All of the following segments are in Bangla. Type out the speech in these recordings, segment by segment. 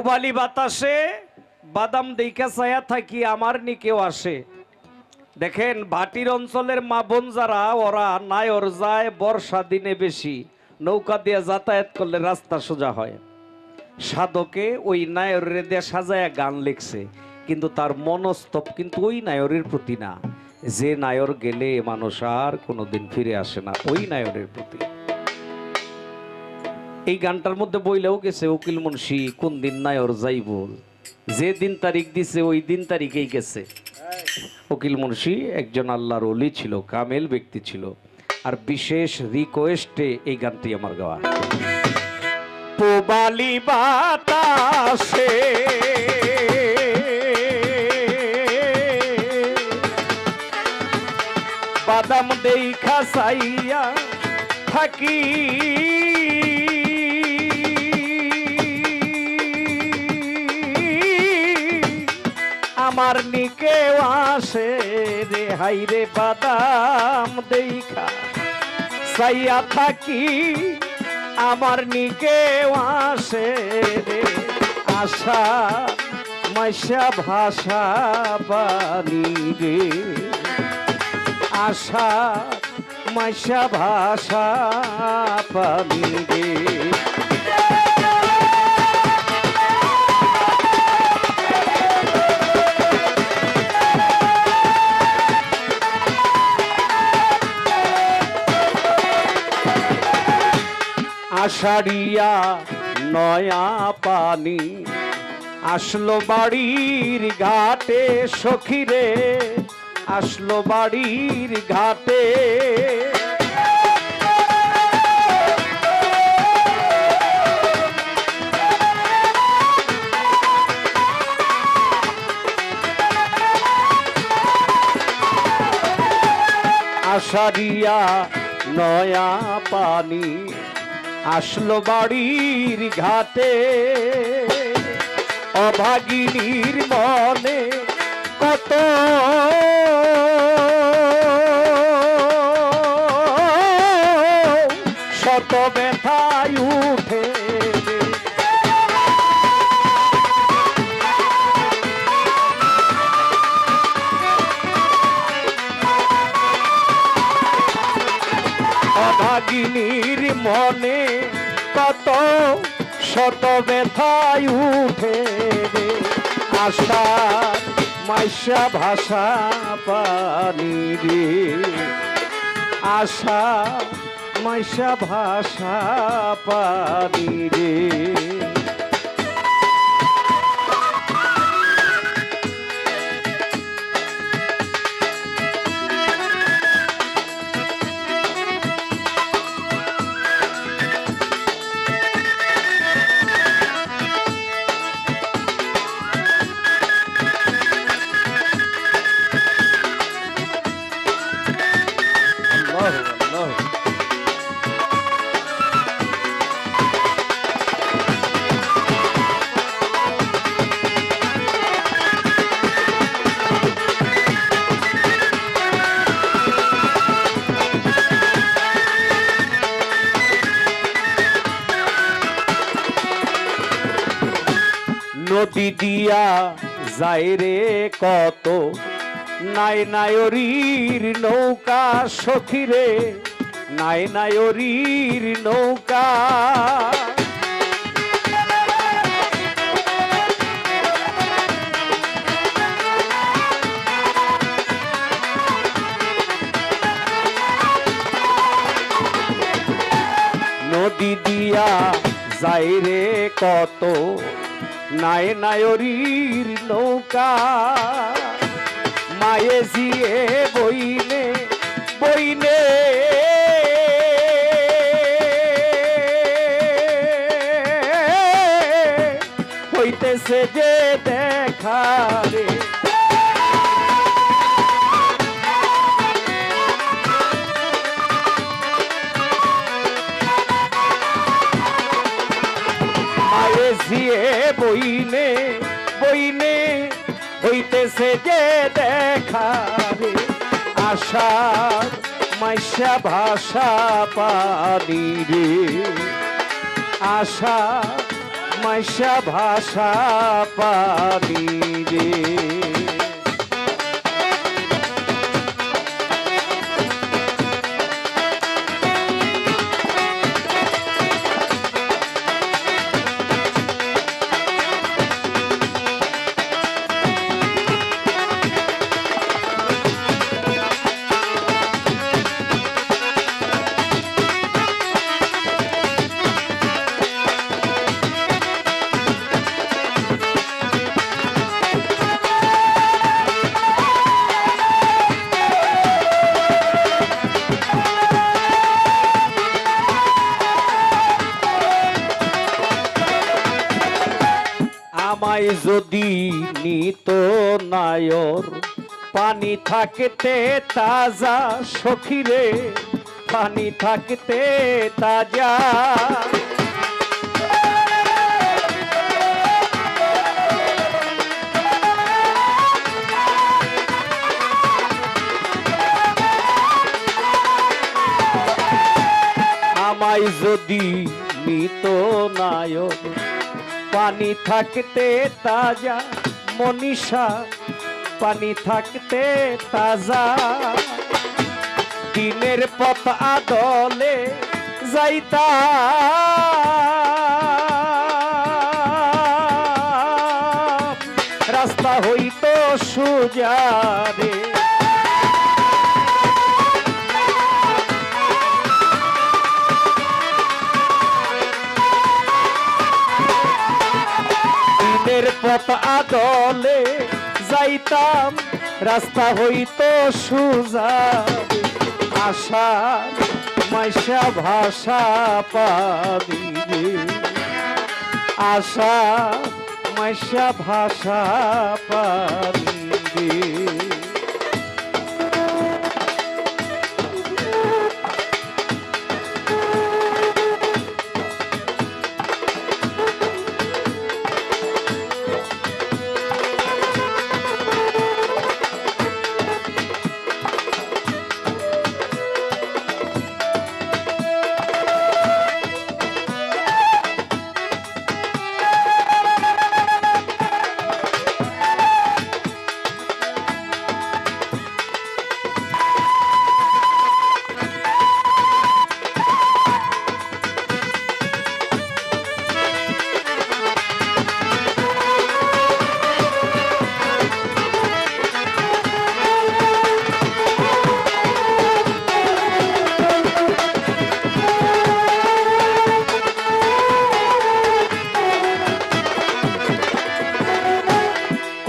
পুবালি বাতাসে বাদাম দেখা ছায়া থাকি আমার নিকেও আসে। দেখেন, ভাটির অঞ্চলের মা বোন যারা, ওরা নায়র যায় বর্ষা দিনে বেশি। নৌকা দিয়ে যাতায়াত করলে রাস্তা সোজা হয়। সাধকে ওই নায়রের দিয়ে সাজায়া গান লিখছে। কিন্তু তার মনস্তব কিন্তু ওই নায়রের প্রতি না। যে নায়র গেলে মানুষ আর কোনোদিন ফিরে আসে না, ওই নায়রের প্রতি। এই গানটার মধ্যে বইলেও গেছে, উকিল মুন্সি, কোন দিন নায়র যাইব? যে দিন তারিখ দিছে, ওই দিন তারিখেই গেছে। উকিল মুন্সি একজন আল্লাহর অলি ছিল, কামেল ব্যক্তি ছিল। আর বিশেষ রিকোয়েস্টে এই গানটি আমার গাওয়া। পোবালি বাতাসে বাদাম দেই খাসাইয়া থাকি। আমার নিকে আসে রে, হাই রে বাদাম দেখা সাইয়া থাকি, আমার নিকে আসে রে। আশা মাইশা ভাষা পানি রে। আশা মাইশা ভাষা পানি রে। আষাঢ়িয়া নয়া পানি। আসলো বাড়ির ঘাটে সখিরে আসলো বাড়ির ঘাটে। আষাঢ়িয়া নয়া পানি। আসলো বাড়ির ঘাটে। অভাগিনীর মনে কত শত ব্যথায় উঠে। অভাগিনীর মনে কত শত ব্যথায় উঠে রে। আশা, মাইশা ভাষা পানি রে। আশা, মাইশা ভাষা পানি রে। দিয়া যায় রে কত? নাই নায়রীর নৌকা সখিরে নাই নায়রীর নৌকা। নদী দিয়া যায় রে কত? নাই নায়রীর নৌকা। মায়ে জিয়ে বইনে বইনে। হইতেছে যে দেখা বইনে হইতেছে যে দেখা রে আশা মাইশা ভাষা পানি রে। আশা মাইশা ভাষা পানি রে। আমায় যদি নিত নায়র, পানি থাকতে তাজা সখিরে পানি থাকতে তাজা। আমায় যদি নিত নায়ক পানি থাকতে তাজা মনীষা পানি থাকতে তাজা। দিনের পথ আদলে যাইতা। রাস্তা হইতো সুজারে দিনের আদলে যাইতাম রাস্তা হইত সুজা। আশা মাইশা ভাষা পাবি আশা মাইশা ভাষা পাবি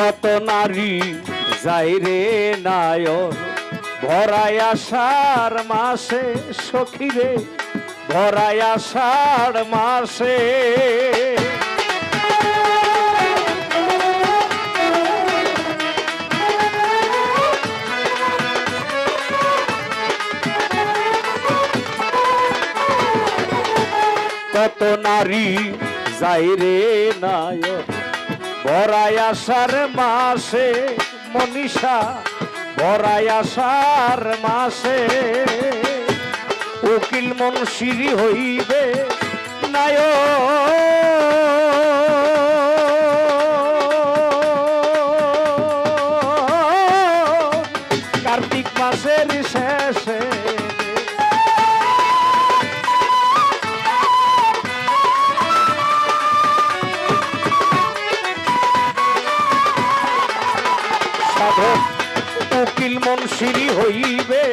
কত নারী যাই রে নায়র ভরাই আষাঢ় মাসে সখী রে, ভরাই আষাঢ় মাসে। কত নারী যাই রে নায়ক? ভরাই আষাঢ় মাসে মনীষা ভরাই আষাঢ় মাসে উকিল মনসিরি হইবে নায়ক মনসিরি হইবে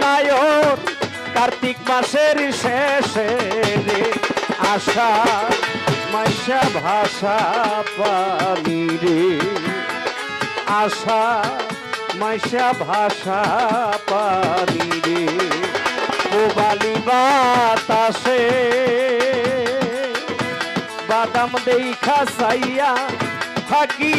নায়ক কার্তিক মাসের শেষে আশা মাসা ভাষা পানি রে। আশা মাসা ভাষা পানি রে। মোবালি বাতাসে বাদাম দেখা চাইয়া থাকি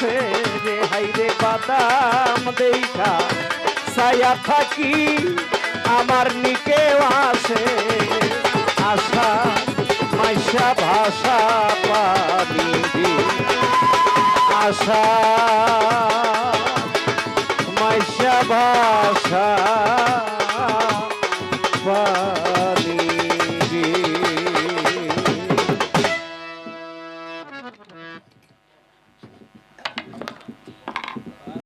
আসে রে হাইরে বাদাম দেখা ছায়া থাকি, আমার নিকেও আসে। আশা, মাইশা ভাষা পাবি আশা